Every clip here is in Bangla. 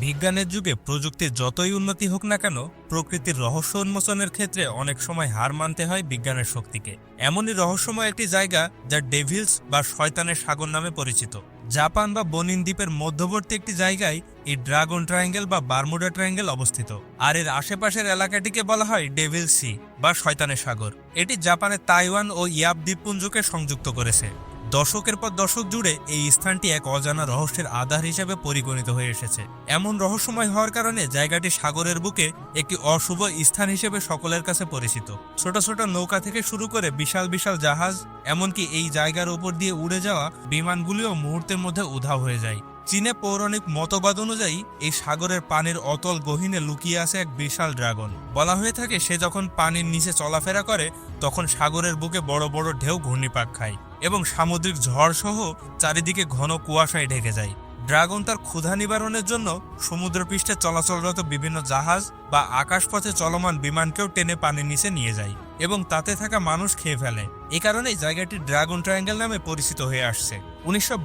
বিজ্ঞানের যুগে প্রযুক্তির যতই উন্নতি হোক না কেন, প্রকৃতির রহস্য উন্মোচনের ক্ষেত্রে অনেক সময় হার মানতে হয় বিজ্ঞানের শক্তিকে। এমনই রহস্যময় একটি জায়গা যা ডেভিলস বা শয়তানের সাগর নামে পরিচিত। জাপান বা বনিন দ্বীপের মধ্যবর্তী একটি জায়গায় এই ড্রাগন ট্রায়াঙ্গেল বা বারমুডা ট্রায়াঙ্গেল অবস্থিত। আর এর আশেপাশের এলাকাটিকে বলা হয় ডেভিল সি বা শয়তানের সাগর। এটি জাপানের তাইওয়ান ও ইয়াব দ্বীপপুঞ্জকে সংযুক্ত করেছে। দশকের পর দশক জুড়ে এই স্থানটি এক অজানা রহস্যের আধার হিসেবে পরিগণিত হয়ে এসেছে। এমন রহস্যময় হওয়ার কারণে জায়গাটি সাগরের বুকে একটি অশুভ স্থান হিসেবে সকলের কাছে পরিচিত। ছোট ছোট নৌকা থেকে শুরু করে বিশাল বিশাল জাহাজ, এমনকি এই জায়গার উপর দিয়ে উড়ে যাওয়া বিমানগুলিও মুহূর্তের মধ্যে উধাও হয়ে যায়। চীনে পৌরাণিক মতবাদ অনুযায়ী, এই সাগরের পানির অতল গহীনে লুকিয়ে আছে এক বিশাল ড্রাগন। বলা হয়ে থাকে, সে যখন পানির নিচে চলাফেরা করে, তখন সাগরের বুকে বড় বড় ঢেউ ঘূর্ণিপাক খায়। এবং সামুদ্রিক ঝড় সহ চারিদিকে ঘন কুয়াশায় ঢেকে যায়। ড্রাগন তার ক্ষুধা নিবারণের জন্য সমুদ্রপৃষ্ঠে চলাচলরত বিভিন্ন জাহাজ বা আকাশপথে চলমান বিমানকেও টেনে পানির নিচে নিয়ে যায় এবং তাতে থাকা মানুষ খেয়ে ফেলে। এ কারণেই জায়গাটি ড্রাগন ট্রায়াঙ্গেল নামে পরিচিত হয়ে আসছে। উনিশশো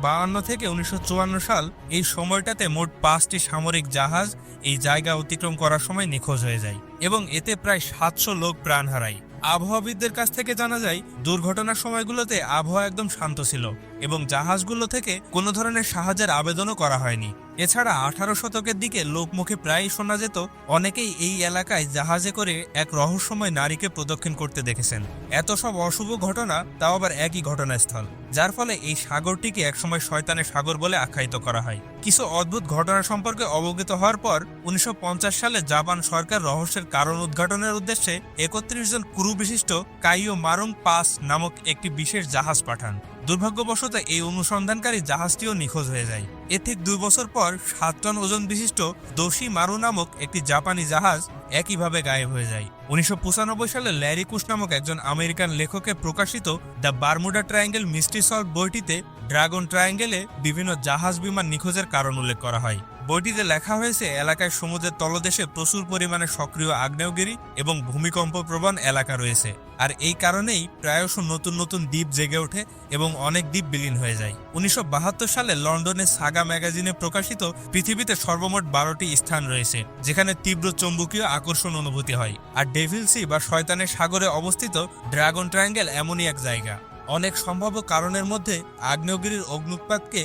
থেকে উনিশশো চুয়ান্ন সাল এই সময়টাতে মোট পাঁচটি সামরিক জাহাজ এই জায়গা অতিক্রম করার সময় নিখোঁজ হয়ে যায় এবং এতে প্রায় সাতশো লোক প্রাণ হারায়। আবহাওয়াবিদদের কাছ থেকে জানা যায় দুর্ঘটনার সময়গুলোতে আবহাওয়া একদম শান্ত ছিল। এবং জাহাজগুলো থেকে কোনো ধরনের সাহায্যের আবেদনও করা হয়নি। এছাড়া আঠারো শতকের দিকে লোকমুখে প্রায়ই শোনা যেত, অনেকেই এই এলাকায় জাহাজে করে এক রহস্যময় নারীকে প্রদক্ষিণ করতে দেখেছেন। এত সব অশুভ ঘটনা, তাও আবার একই ঘটনাস্থল, যার ফলে এই সাগরটিকে একসময় শয়তানের সাগর বলে আখ্যায়িত করা হয়। কিছু অদ্ভুত ঘটনা সম্পর্কে অবগত হওয়ার পর, উনিশশো পঞ্চাশ সালে জাপান সরকার রহস্যের কারণ উদ্ঘাটনের উদ্দেশ্যে একত্রিশ জন ক্রু বিশিষ্ট কাইও মারুং পাস নামক একটি বিশেষ জাহাজ পাঠান। দুর্ভাগ্যবশত এই অনুসন্ধানকারী জাহাজটিও নিখোঁজ হয়ে যায়। এ ঠিক দুই বছর পর সাত টন ওজন বিশিষ্ট দোষী মারু নামক একটি জাপানি জাহাজ একইভাবে গায়েব হয়ে যায়। উনিশশো পঁচানব্বই সালে ল্যারি কুশ নামক একজন আমেরিকান লেখকে প্রকাশিত the Bermuda triangle mystery solve বইটিতে ড্রাগন ট্রায়াঙ্গেলে বিভিন্ন জাহাজ বিমান নিখোঁজের কারণ উল্লেখ করা হয়। বইটিতে লেখা হয়েছে, এলাকায় সমুদ্রের তলদেশে প্রচুর পরিমাণে সক্রিয় আগ্নেয়গিরি এবং ভূমিকম্প প্রবণ এলাকা রয়েছে। আর এই কারণেই প্রায়শ নতুন নতুন দ্বীপ জেগে ওঠে এবং অনেক দ্বীপ বিলীন হয়ে যায়। উনিশশো বাহাত্তর সালে লন্ডনের সাগা ম্যাগাজিনে প্রকাশিত পৃথিবীতে সর্বমোট বারোটি স্থান রয়েছে, যেখানে তীব্র চৌম্বকীয় আকর্ষণ অনুভূতি হয়। আর ডেভিল সি বা শয়তানের সাগরে অবস্থিত ড্রাগন ট্রায়াঙ্গেল এমনই এক জায়গা। অনেক সম্ভাব্য কারণের মধ্যে আগ্নেয়গিরির অগ্নুৎপাতকে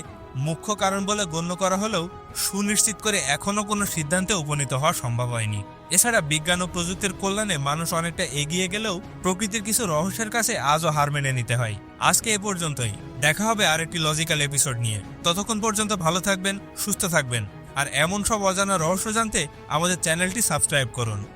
মুখ্য কারণ বলে গণ্য করা হলেও সুনিশ্চিত করে এখনও কোনো সিদ্ধান্তে উপনীত হওয়া সম্ভব হয়নি। এছাড়া বিজ্ঞান ও প্রযুক্তির কল্যাণে মানুষ অনেকটা এগিয়ে গেলেও প্রকৃতির কিছু রহস্যের কাছে আজও হার মেনে নিতে হয়। আজকে এ পর্যন্তই। দেখা হবে আর একটি লজিক্যাল এপিসোড নিয়ে। ততক্ষণ পর্যন্ত ভালো থাকবেন, সুস্থ থাকবেন। আর এমন সব অজানা রহস্য জানতে আমাদের চ্যানেলটি সাবস্ক্রাইব করুন।